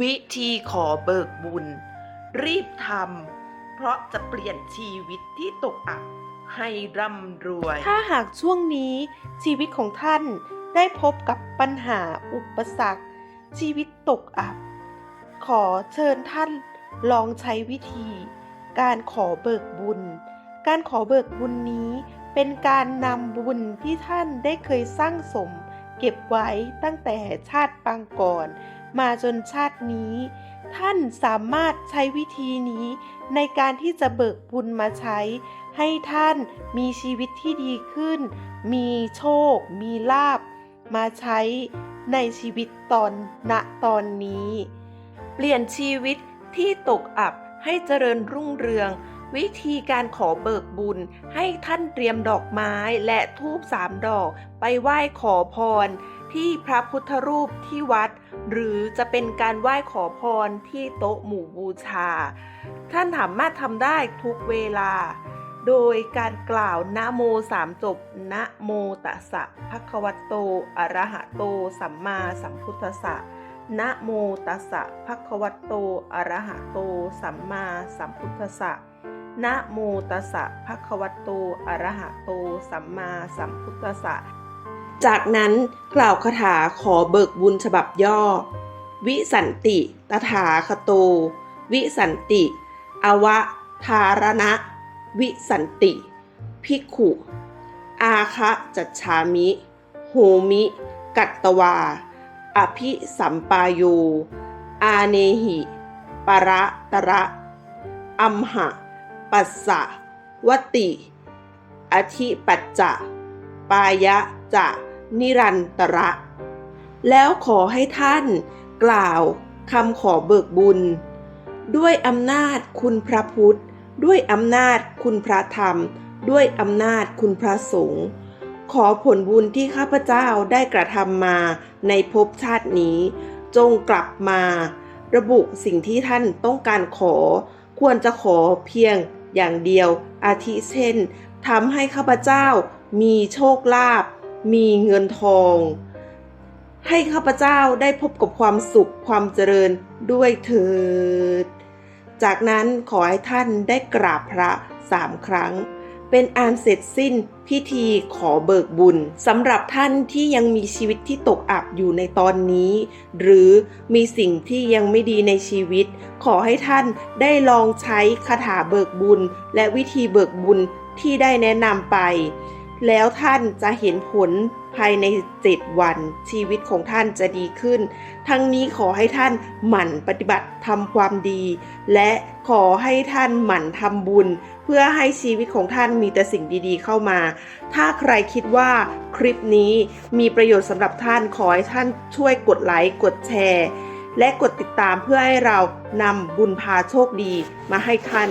วิธีขอเบิกบุญ รีบทำเพราะจะเปลี่ยนชีวิตที่ตกอับให้ร่ำรวย ถ้าหากช่วงนี้ชีวิตของท่านได้พบกับปัญหาอุปสรรค ชีวิตตกอับ ขอเชิญท่านลองใช้วิธี การขอเบิกบุญ การขอเบิกบุญนี้เป็นการนำบุญที่ท่านได้เคยสร้างสม เก็บไว้ตั้งแต่ชาติปางก่อน มาจนชาตินี้ ท่านสามารถใช้วิธีนี้ในการที่จะเบิกบุญมาใช้ ให้ท่านมีชีวิตที่ดีขึ้น มีโชค มีลาบ มาใช้ในชีวิตตอนณตอนนี้ เปลี่ยนชีวิตที่ตกอับให้เจริญรุ่งเรือง วิธีการขอเบิกบุญ ให้ท่านเตรียมดอกไม้และทูบสามดอก ไปไหว้ขอพร ที่พระพุทธรูปที่วัด หรือจะเป็นการไหว้ขอพรที่โต๊ะหมู่บูชา ท่านสามารถทำได้ทุกเวลา โดยการกล่าวนะโมสามจบนะโมตัสสะภะคะวะโตอะระหะโต สัมมาสัมพุทธัสสะนะโมตัสสะภะคะวะโตอะระหะโต สัมมาสัมพุทธัสสะ นะโมตัสสะภะคะวะโต อะระหะโต สัมมาสัมพุทธัสสะ จากนั้นกล่าวคาถาขอเบิกบุญฉบับย่อ วิสันติ ตถาคโต วิสันติ อวะทารณะ วิสันติ ภิกขุ อาคะจัจฉามิ โหมิ กัตตวา อภิสัมปายโยอาเนหิประตระ อัมหะ ปัสสะวติ อธิปัจจะปายะจะนิรันตระ แล้วขอให้ท่านกล่าวคำขอเบิกบุญ ด้วยอำนาจคุณพระพุทธ ด้วยอำนาจคุณพระธรรม ด้วยอำนาจคุณพระสงฆ์ขอผลบุญที่ข้าพเจ้าได้กระทำมาในภพชาตินี้ จงกลับมา ระบุสิ่งที่ท่านต้องการขอ ควรจะขอเพียง อย่างเดียว อาทิเช่นทำให้ข้าพเจ้ามีโชคลาภมีเงินทอง ให้ข้าพเจ้าได้พบกับความสุขความเจริญด้วยเถิด จากนั้นขอให้ท่านได้กราบพระสามครั้ง เป็นอันเสร็จสิ้นพิธีขอเบิกบุญสำหรับท่านที่ยังมีชีวิตที่ตกอับอยู่ในตอนนี้ หรือมีสิ่งที่ยังไม่ดีในชีวิต ขอให้ท่านได้ลองใช้คาถาเบิกบุญ และวิธีเบิกบุญที่ได้แนะนำไป แล้วท่านจะเห็นผลภายใน7วันชีวิตของท่านจะดีขึ้น ทั้งนี้ขอให้ท่านหมั่นปฏิบัติทำความดี และขอให้ท่านหมั่นทำบุญ เพื่อให้ชีวิตของท่านมีแต่สิ่งดีๆเข้ามา ถ้าใครคิดว่าคลิปนี้มีประโยชน์สำหรับท่านขอให้ท่านช่วยกดไลค์กดแชร์ และกดติดตามเพื่อให้เรานำบุญพาโชคดีมาให้ท่าน